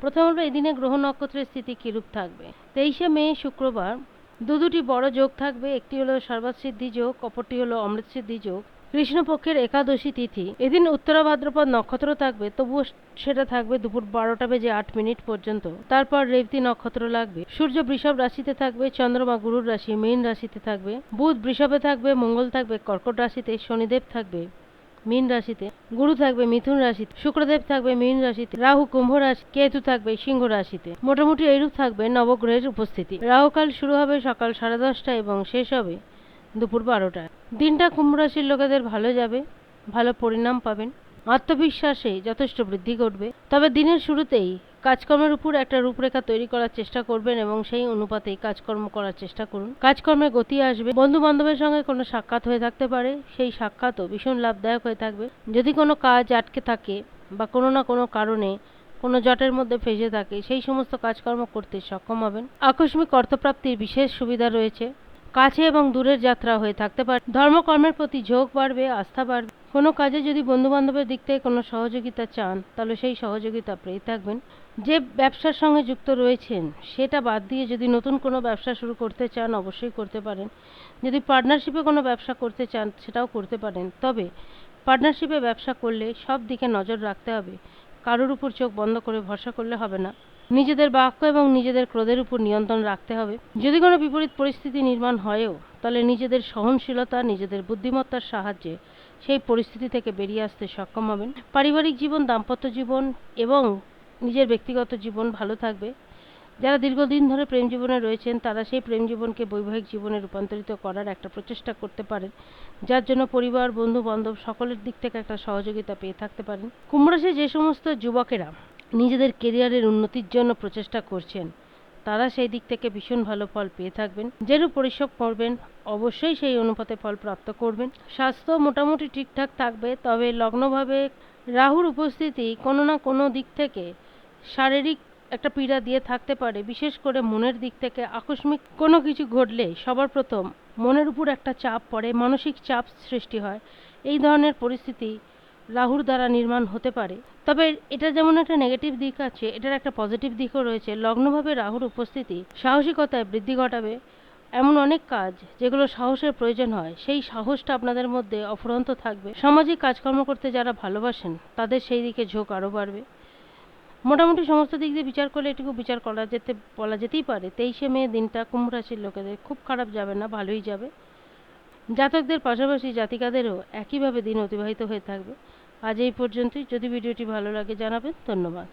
প্রথম হলো এই দিনে গ্রহ নক্ষত্রের স্থিতি কিরূপ থাকবে? তেইশে মে, শুক্রবার। দু দুটি বড় যোগ থাকবে। একটি হলো সর্বাসিদ্ধি যোগ, অপরটি হলো অমৃত সিদ্ধি যোগ। কৃষ্ণপক্ষের একাদশী তিথি। এদিন উত্তরা ভাদ্রপদ নক্ষত্র থাকবে, তবুও সেটা থাকবে দুপুর বারোটা বেজে আট মিনিট পর্যন্ত। তারপর রেবতী নক্ষত্র লাগবে। সূর্য বৃষভ রাশিতে থাকবে, চন্দ্রমা গুরুর রাশি, মীন রাশিতে থাকবে, বুধ বৃষভে থাকবে, মঙ্গল থাকবে, কর্কট রাশিতে শনিদেব থাকবে। মীন রাশিতে গুরু থাকবে মিথুন রাশিতে, শুক্রদেব থাকবে মীন রাশিতে, রাহু কুম্ভ রাশি, কেতু থাকবে সিংহ রাশিতে। মোটামুটি এইরূপ থাকবে নবগ্রহের উপস্থিতি। রাহুকাল শুরু হবে সকাল সাড়ে দশটা এবং শেষ হবে দুপুর বারোটায় দিনটা কুম্ভ রাশির লোকেদের ভালো যাবে, ভালো পরিণাম পাবেন। আত্মবিশ্বাসে যথেষ্ট বৃদ্ধি ঘটবে। তবে দিনের শুরুতেই কাজকর্মের উপর একটা রূপরেখা তৈরি করার চেষ্টা করবেন এবং সেই অনুপাতেই কাজকর্ম করার চেষ্টা করুন। কাজকর্মে গতি আসবে। বন্ধু বান্ধবের সঙ্গে কোনো সাক্ষাৎ হয়ে থাকতে পারে। সেই সাক্ষাৎও ভীষণ লাভদায়ক হয়ে থাকবে। যদি কোনো কাজ আটকে থাকে বা কোনো না কোনো কারণে কোনো জটের মধ্যে ফেসে থাকে, সেই সমস্ত কাজকর্ম করতে সক্ষম হবেন। আকস্মিক অর্থপ্রাপ্তির বিশেষ সুবিধা রয়েছে। কাছে এবং দূরের যাত্রা হয়ে থাকতে পারে। ধর্মকর্মের প্রতি ঝোঁক বাড়বে, আস্থা বাড়বে। কোনো কাজে যদি বন্ধু বান্ধবের দিক থেকে কোনো সহযোগিতা চান, তাহলে সেই সহযোগিতা পেয়ে থাকবেন। যে ব্যবসার সঙ্গে যুক্ত রয়েছেন, সেটা বাদ দিয়ে যদি নতুন কোনো ব্যবসা শুরু করতে চান, অবশ্যই করতে পারেন। যদি পার্টনারশিপে কোনো ব্যবসা করতে চান, সেটাও করতে পারেন। তবে পার্টনারশিপে ব্যবসা করলে সব দিকে নজর রাখতে হবে। কারোর উপর চোখ বন্ধ করে ভরসা করলে হবে না। নিজেদের বাক্য এবং নিজেদের ক্রোধের উপর নিয়ন্ত্রণ রাখতে হবে। যদি কোনো বিপরীত পরিস্থিতি নির্মাণ হয়ও, তাহলে নিজেদের সহনশীলতা, নিজেদের বুদ্ধিমত্তার সাহায্যে সেই পরিস্থিতি থেকে বেরিয়ে আসতে সক্ষম হবেন। পারিবারিক জীবন, দাম্পত্য জীবন এবং নিজের ব্যক্তিগত জীবন ভালো থাকবে। যারা দীর্ঘদিন ধরে প্রেম জীবনে রয়েছেন, তারা সেই প্রেম জীবনকে বৈবাহিক জীবনে রূপান্তরিত করার একটা প্রচেষ্টা করতে পারেন, যার জন্য পরিবার, বন্ধু বান্ধব সকলের দিক থেকে একটা সহযোগিতা পেয়ে থাকতে পারেন। কুম্ভরাশি যে সমস্ত যুবকেরা নিজেদের কেরিয়ারের উন্নতির জন্য প্রচেষ্টা করছেন, তারা সেই দিক থেকে ভীষণ ভালো ফল পেয়ে থাকবেন। যেরূপ পরিশ্রম করবেন, অবশ্যই সেই অনুপাতে ফল প্রাপ্ত করবেন। স্বাস্থ্য মোটামুটি ঠিকঠাক থাকবে, তবে লগ্নভাবে রাহুর উপস্থিতি কোনো না কোনো দিক থেকে শারীরিক একটা পীড়া দিয়ে থাকতে পারে, বিশেষ করে মনের দিক থেকে। আকস্মিক কোনো কিছু ঘটলে সবার প্রথম মনের উপর একটা চাপ পড়ে, মানসিক চাপ সৃষ্টি হয়। এই ধরনের পরিস্থিতি রাহুর দ্বারা নির্মাণ হতে পারে। তবে এটা যেমন একটা নেগেটিভ দিক আছে, এটার একটা পজিটিভ দিকও রয়েছে। লগ্নভাবে রাহুর উপস্থিতি সাহসিকতায় বৃদ্ধি ঘটাবে। এমন অনেক কাজ যেগুলো সাহসের প্রয়োজন হয়, সেই সাহসটা আপনাদের মধ্যে অফুরন্ত থাকবে। সামাজিক কাজকর্ম করতে যারা ভালোবাসেন, তাদের সেই দিকে ঝোঁক আরও বাড়বে। মোটামুটি সমস্ত দিক দিয়ে বিচার করলে এটুকু বিচার করা যেতে, বলা যেতেই পারে। তেইশে মে দিনটা কুম্ভ রাশির লোকেদের খুব খারাপ যাবে না, ভালোই যাবে। জাতকদের পাশাপাশি জাতিকাদেরও একইভাবে দিন অতিবাহিত হয়ে থাকবে। আজ এই পর্যন্তই। যদি ভিডিওটি ভালো লাগে জানাবেন, ধন্যবাদ।